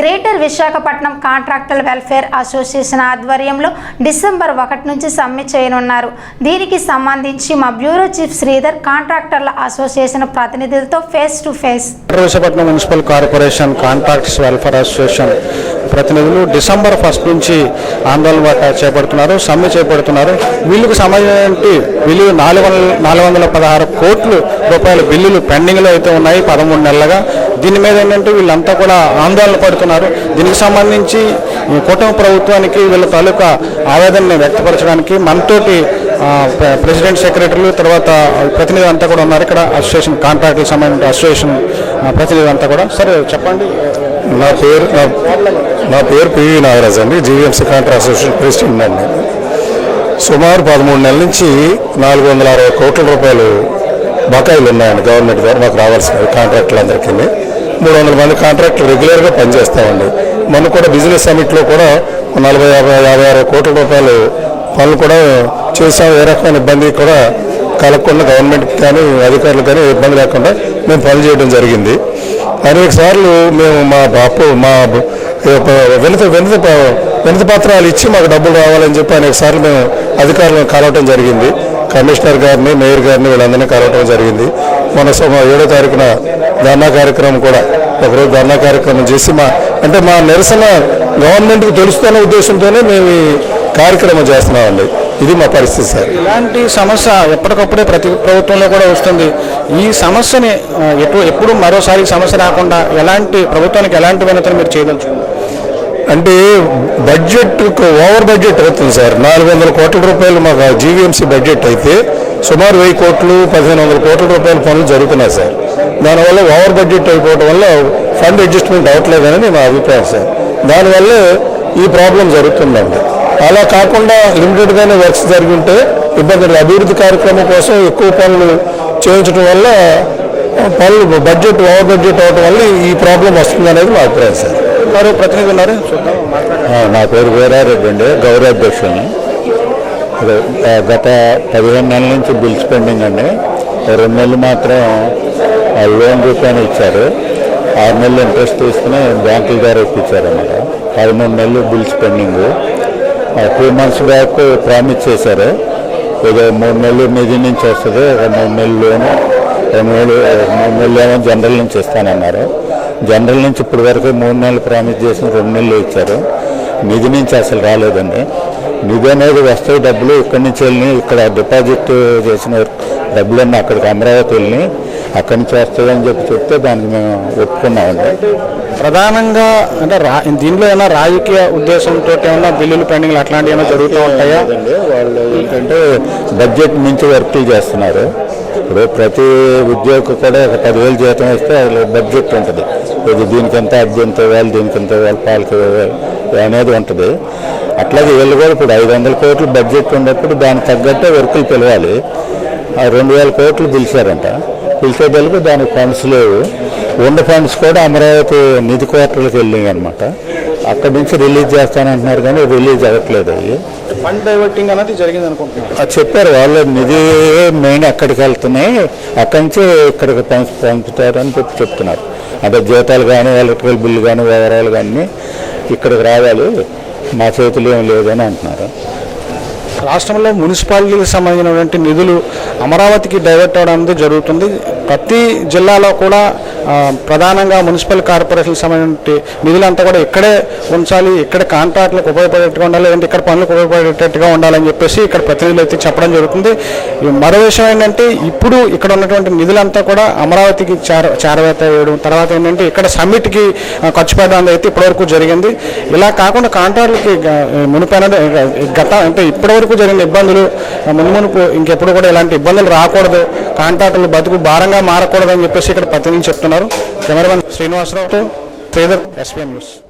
Greater Visakhapatnam contractor welfare association ఆధ్వర్యంలో December ఒకటి నుంచి సమ్మె చేయనున్నారు. దీనికి సంబంధించి మా బ్యూరో చీఫ్ శ్రీధర్ కాంట్రాక్టర్ల అసోసియేషన్ ప్రతినిధులతో face to face. Visakhapatnam municipal corporation contracts welfare association ప్రతినిధులు డిసెంబర్ ఫస్ట్ నుంచి ఆందోళన చేపడుతున్నారు సమ్మె చేపడుతున్నారు. వీళ్ళకు సంబంధించి విలువ నాలుగు వందల నాలుగు వందల పదహారు కోట్లు రూపాయల బిల్లులు పెండింగ్లో అయితే ఉన్నాయి పదమూడు నెలలుగా. దీని మీద ఏంటంటే వీళ్ళంతా కూడా ఆందోళన పడుతున్నారు. దీనికి సంబంధించి కూటమి ప్రభుత్వానికి వీళ్ళ తాలూకా ఆవేదనని వ్యక్తపరచడానికి మనతోటి ప్ర- ప్రెసిడెంట్ సెక్రటరీలు తర్వాత ప్రతినిధి అంతా కూడా ఉన్నారు. ఇక్కడ అసోసియేషన్ కాంట్రాక్ట్కి సంబంధించిన అసోసియేషన్ ప్రతినిధి అంతా కూడా. సరే చెప్పండి. నా పేరు నా- నా పేరు పివి నాగరాజ్ అండి. జీవీఎంసీ కాంట్రాక్ట్ అసోసియేషన్ ప్రెసిడెంట్ అండి. సుమారు పదమూడు నెలల నుంచి నాలుగు వందల అరవై కోట్ల రూపాయలు బకాయిలు ఉన్నాయండి గవర్నమెంట్ ద్వారా మాకు రావాల్సినవి కాంట్రాక్టులందరికీ. మూడు వందల మంది కాంట్రాక్టులు రెగ్యులర్గా పనిచేస్తామండి. మొన్న కూడా బిజినెస్ సమిట్లో కూడా నలభై యాభై యాభై ఆరు కోట్ల రూపాయలు పనులు కూడా చేసాం ఏ రకమైన ఇబ్బంది కూడా కలగకుండా గవర్నమెంట్కి కానీ అధికారులకు కానీ ఇబ్బంది లేకుండా మేము పనులు చేయడం జరిగింది. అనేక సార్లు మేము మా బాపు మా వినత వినత వినత పత్రాలు ఇచ్చి మాకు డబ్బులు రావాలని చెప్పి అనేక సార్లు మేము అధికారులను కలవటం జరిగింది. కమిషనర్ గారిని మేయర్ గారిని వీళ్ళందరినీ కలవటం జరిగింది. మన సోమ ఏడో తారీఖున ధర్నా కార్యక్రమం కూడా ఒకరోజు ధర్నా కార్యక్రమం చేసి మా అంటే మా నిరసన గవర్నమెంట్కి తెలుస్తున్న ఉద్దేశంతోనే మేము ఈ కార్యక్రమం చేస్తున్నామండి. ఇది మా పరిస్థితి సార్. ఇలాంటి సమస్య ఎప్పటికప్పుడే ప్రతి ప్రభుత్వంలో కూడా వస్తుంది. ఈ సమస్యని ఎటు ఎప్పుడు మరోసారి సమస్య రాకుండా ఎలాంటి ప్రభుత్వానికి ఎలాంటి వినతిని మీరు చేయదలుచుకున్నారు అంటే బడ్జెట్ ఓవర్ బడ్జెట్ అవుతుంది సార్. నాలుగు వందల కోట్ల రూపాయలు మాకు జీవీఎంసీ బడ్జెట్ అయితే సుమారు వెయ్యి కోట్లు పదిహేను వందల కోట్ల రూపాయల పనులు జరుగుతున్నాయి సార్. దానివల్ల ఓవర్ బడ్జెట్ అయిపోవడం వల్ల ఫండ్ అడ్జస్ట్మెంట్ అవ్వట్లేదని మా అభిప్రాయం సార్. దానివల్ల ఈ ప్రాబ్లం జరుగుతుందండి. అలా కాకుండా లిమిటెడ్గానే వర్క్స్ జరిగి ఉంటే ఇబ్బంది. అభివృద్ధి కార్యక్రమం కోసం ఎక్కువ పనులు చేయించడం వల్ల పనులు బడ్జెట్ ఓవర్ బడ్జెట్ అవడం వల్ల ఈ ప్రాబ్లం వస్తుంది అనేది మా అభిప్రాయం సార్. మరో ప్రతినిధి ఉన్నారు? నా పేరు వీరారెడ్డి అండి. గౌరవాధ్యక్షుని గత పదిహేను నెలల నుంచి బిల్స్ పెండింగ్ అండి. రెండు నెలలు మాత్రం లోన్ రూపాయలు ఇచ్చారు. ఆరు నెలలు ఇంట్రెస్ట్ తీసుకుని బ్యాంకుల ద్వారా ఇప్పించారన్నమాట పదమూడు నెలలు bills pending two months back promise చేశారు. ఏదో మూడు నెలలు నిధి నుంచి వస్తుంది ఒక మూడు నెలలు లోను రెండు మూడు నెలలు ఏమో జనరల్ నుంచి ఇస్తానన్నారు. జనరల్ నుంచి ఇప్పటి వరకు మూడు నెలలు ప్రామిస్ చేసిన రెండు నెలలు ఇచ్చారు. నిధి నుంచి అసలు రాలేదండి. నిధి అనేది వస్తే డబ్బులు ఇక్కడి నుంచి వెళ్ళి ఇక్కడ డిపాజిట్ చేసిన డబ్బులన్నీ అక్కడికి అమరావతి వెళ్ళి అక్కడి నుంచి వస్తాయని చెప్పి చెప్తే దానికి మేము ఒప్పుకున్నామండి. ప్రధానంగా అంటే రా దీనిలో ఏమైనా రాజకీయ ఉద్దేశంతో ఏమైనా బిల్లులు పెండింగ్లు అట్లాంటివి ఏమైనా జరుగుతూ ఉంటాయా? వాళ్ళు ఏంటంటే బడ్జెట్ మించి వర్కులు చేస్తున్నారు. ఇప్పుడు ప్రతి ఉద్యోగి కూడా ఒక పదివేలు జీతం ఇస్తే అందులో బడ్జెట్ ఉంటుంది. ఇది దీనికి ఎంత అది ఎంత ఇవ్వాలి దీనికి ఎంత ఇవ్వాలి పాలకి అనేది ఉంటుంది. అట్లాగే వీళ్ళు కూడా ఇప్పుడు ఐదు వందల కోట్లు బడ్జెట్ ఉన్నప్పుడు దానికి తగ్గట్టే వర్కులు పిలవాలి. ఆ రెండు వేల కోట్లు పిలిచారంట. పిలిచేదలకు దానికి ఫండ్స్ లేవు. ఉన్న ఫండ్స్ కూడా అమరావతి నిధి కోటలకు వెళ్ళాయి అనమాట అక్కడి నుంచి రిలీజ్ చేస్తానంటున్నారు కానీ రిలీజ్ అవ్వట్లేదు అవి. ఫండ్ డైవర్టింగ్ అనేది జరిగింది అనుకుంటున్నాను. అది చెప్పారు వాళ్ళు నిధి మెయిన్ అక్కడికి వెళ్తున్నాయి అక్కడి నుంచి ఇక్కడికి పంప- పంపుతారని చెప్పి చెప్తున్నారు. అంటే జీతాలు కానీ ఎలక్ట్రికల్ బిల్లు కానీ వివరాలు కానీ ఇక్కడికి రావాలి. మా చేతులు ఏం లేదని అంటున్నారు. రాష్ట్రంలో మున్సిపాలిటీకి సంబంధించినటువంటి నిధులు అమరావతికి డైవర్ట్ అవడం అనేది జరుగుతుంది. ప్రతి జిల్లాలో కూడా ప్రధానంగా మున్సిపల్ కార్పొరేషన్కి సంబంధించిన నిధులంతా కూడా ఇక్కడే ఉంచాలి ఇక్కడ కాంట్రాక్టులకు ఉపయోగపడేట్టుగా ఉండాలి లేదంటే ఇక్కడ పనులకు ఉపయోగపడేటట్టుగా ఉండాలని చెప్పేసి ఇక్కడ ప్రతినిధులు అయితే చెప్పడం జరుగుతుంది. మరో విషయం ఏంటంటే ఇప్పుడు ఇక్కడ ఉన్నటువంటి నిధులంతా కూడా అమరావతికి చేర చేరవేత వేయడం తర్వాత ఏంటంటే ఇక్కడ సమ్మిట్కి ఖర్చు పెట్టడం అనేది అయితే ఇప్పటివరకు జరిగింది. ఇలా కాకుండా కాంట్రాక్టులకి మునిపైన గత అంటే ఇప్పటివరకు జరిగిన ఇబ్బందులు? ఆ, మునుమునుపు ఇంకెప్పుడు కూడా ఇలాంటి ఇబ్బందులు రాకూడదు. కాంట్రాక్టులు బతుకు భారంగా మారకూడదు అని చెప్పేసి ఇక్కడ ప్రతినిధి చెప్తున్నారు. కెమెరామెన్ శ్రీనివాసరావుతో శ్రీధర్ ఎస్పీఎం న్యూస్.